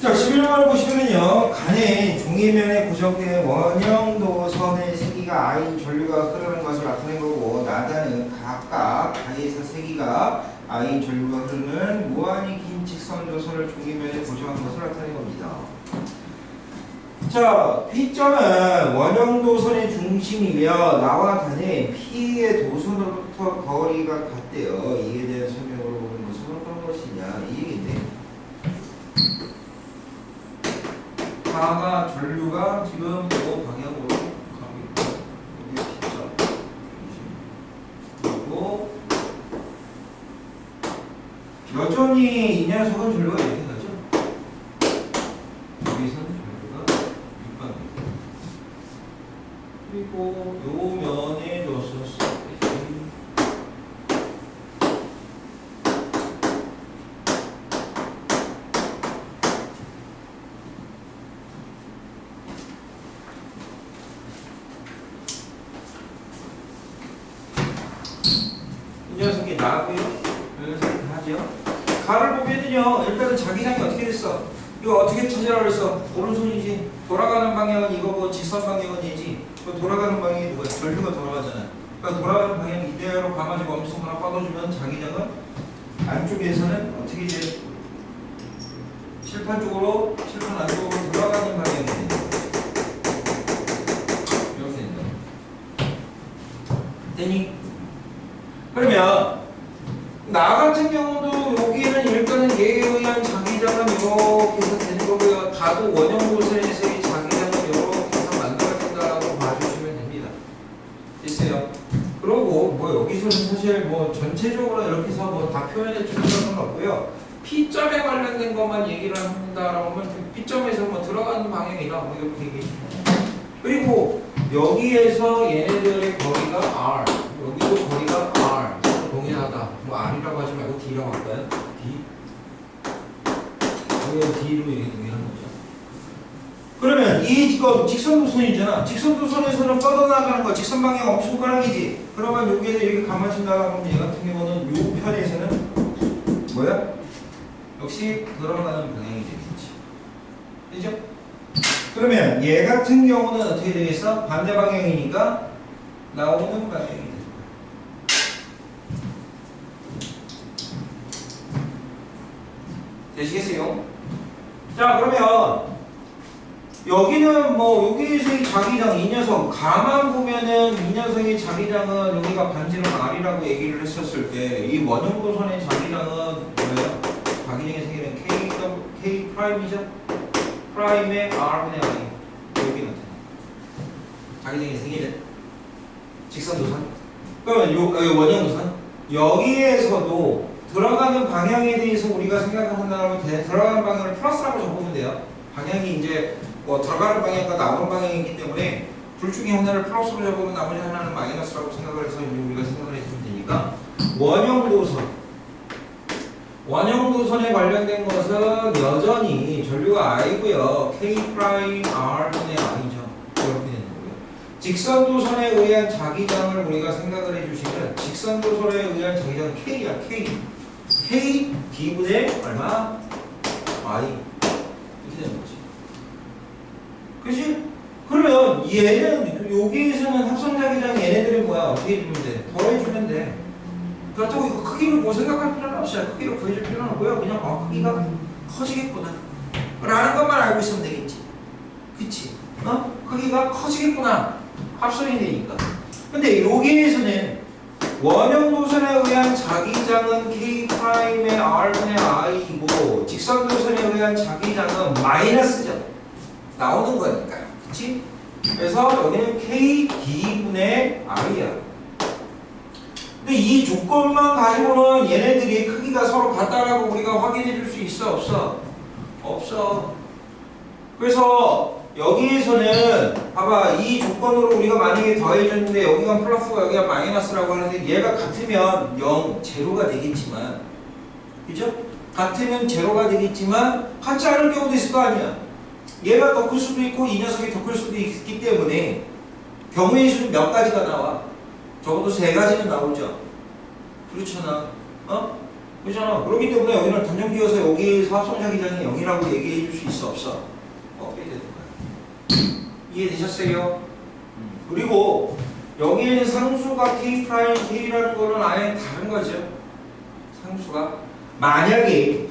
자, 11번을 보시면은요, 간에 종이면에 고정된 원형도 선의 세기가 아인 전류가 흐르는 것을 나타낸 거고, 나다는 각각 가에서 세기가 아인 전류가 흐르는 무한히 긴 직선 도 선을 종이면에 고정한 것을 나타낸 겁니다. 자, P점은 원형도 선의 중심이며 나와 간의 P의 도선으로부터 거리가 같대요. 이에 대한 설명으로 보는 것은 어떤 것이냐 이 얘기인데. 가가 전류가 지금 요 방향으로 가고 있고 여기 P점 그리고 여전히 이 녀석은 전류가 이렇게 가죠. 여기서는 전류가 밑방향 그리고 요 면에 뒀었을 때 이 녀석이 나고요. 이 녀석이 나죠. 가를 보면은요. 일단은 자기장이 어떻게 됐어? 이거 어떻게 찾으라 그랬어? 오른손이지. 돌아가는 방향은 이거 뭐 직선 방향은 얘지. 그 돌아가는 방향이 누구야? 전류가 돌아가잖아. 그러니까 돌아가는 방향 이대로 가가지고 엄청 하나 뻗어주면 자기장은 안쪽에서는 어떻게 이제 칠판 쪽으로 칠판 안쪽으로 돌아가는 방향이. 이렇게 된다. 되니? 그러면 나 같은 경우도 이렇게 해서 되는 거고요. 다도 원형 도선에서의 자기장은 이렇게 해서 만들어진다라고 봐주시면 됩니다. 됐어요? 그러고 뭐 여기서는 사실 뭐 전체적으로 이렇게 해서 뭐 다 표현해 주는 건 없고요. P점에 관련된 것만 얘기를 한다라고 하면 그 P점에서 뭐 들어가는 방향이다 뭐 이렇게 얘기. 그리고 여기에서 얘네들의 거리가 R, 여기도 거리가 R, 서로 동일하다. 뭐 R이라고 하지 말고 D라고 할까요? D. 여기가 D로 얘기 동일한 거죠. 그러면 이 지금 직선 도선이잖아. 직선 도선에서는 뻗어나가는 거, 직선 방향 엄청 숟가락이지. 그러면 여기에서 이렇게 가만힌다고 하면 얘 같은 경우는 요 편에서는 뭐야? 역시 들어가는 방향이 되겠지. 그죠? 그러면 얘 같은 경우는 어떻게 되겠어? 반대 방향이니까 나오는 방향이 거야. 되시겠어요? 자 그러면 여기는 뭐 여기에서의 자기장 이 녀석 가만 보면은 이 녀석의 자기장은 여기가 반지름 R이라고 얘기를 했었을 때 이 원형도선의 자기장은 뭐예요? 자기장의 세계는 K, K 프라임이죠? 프라임의 R분의 I 여기 나타나 자기장의 세계는 직선도선 그러면 요, 어, 요 원형도선 여기에서도 들어가는 방향에 대해서 우리가 생각한다면 돼. 들어가는 방향을 플러스라고 적으면 돼요 방향이 이제 뭐 들어가는 방향과 나오는 방향이기 때문에 둘 중에 하나를 플러스로 적으면 나머지 하나는 마이너스라고 생각을 해서 우리가 생각을 해주면 되니까 원형 도선. 원형 도선에 관련된 것은 여전히 전류가 I고요. K 프라임 R분의 I죠. 이렇게 되는 거고요. 직선 도선에 의한 자기장을 우리가 생각을 해주시면 직선 도선에 의한 자기장은 K야 K. K D분의 얼마? I 이렇게 되는 거지 그지? 그러면 얘는 여기에서는 합성자기장 얘네들이 뭐야? 어떻게 해주면 돼? 더해주면 돼. 그렇다고 이거 크기를 뭐 생각할 필요는 없어요. 크기를 구해줄 필요는 없고요. 그냥 어 크기가 커지겠구나. 라는 것만 알고 있으면 되겠지. 그치? 어? 크기가 커지겠구나. 합성이 되니까. 근데 여기에서는 원형 도선에 의한 자기장은 K 프라임의 R분의 I이고 직선 도선에 의한 자기장은 마이너스죠 나오는 거니까요. 그치? 그래서 여기는 K D분의 R이야. 근데 이 조건만 가지고는 얘네들이 크기가 서로 같다라고 우리가 확인해 줄 수 있어? 없어? 없어. 그래서 여기에서는 봐봐 이 조건으로 우리가 만약에 더해줬는데 여기가 플러스고 여기가 마이너스라고 하는데 얘가 같으면 0, 제로가 되겠지만 그죠? 같으면 제로가 되겠지만 같지 않을 경우도 있을 거 아니야 얘가 더클 수도 있고 이 녀석이 더클 수도 있기 때문에 경우의 수는 몇 가지가 나와? 적어도 세 가지는 나오죠. 그렇잖아. 어? 그렇잖아. 그렇기 때문에 여기는 단정 지어서 여기 사업성 자기장이 0이라고 얘기해 줄 수 있어 없어? 되는 거야. 이해되셨어요? 음. 그리고 여기에는 상수가 k 프라임 k라는 거는 아예 다른 거죠. 상수가 만약에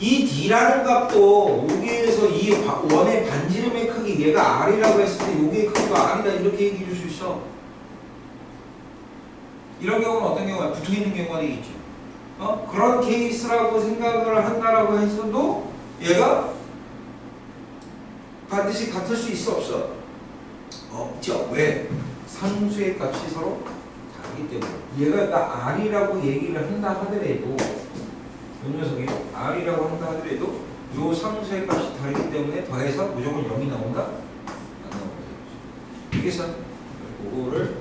이 d라는 값도 여기에서 이 바- 원의 반지름의 크기 얘가 r이라고 했을 때 여기의 크기가 r이다 이렇게 얘기해 줄 수 있어. 이런 경우는 어떤 경우야? 붙어 있는 경우가 되겠죠. 어? 그런 케이스라고 생각을 한다라고 해서도 얘가 반드시 같을 수 있어 없어? 없죠. 왜? 상수의 값이 서로 다르기 때문에 얘가 나 R이라고 얘기를 한다 하더라도 이 녀석이 R이라고 한다 하더라도 요 상수의 값이 다르기 때문에 더해서 무조건 0이 나온다? 안 나온다. 그래서 그거를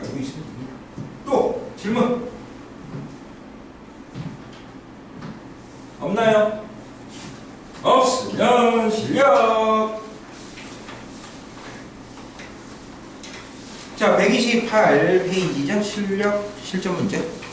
알고 있습니다. 또 질문 없나요? 없으면 실력. 자, 128 페이지죠. 실력 실전 문제.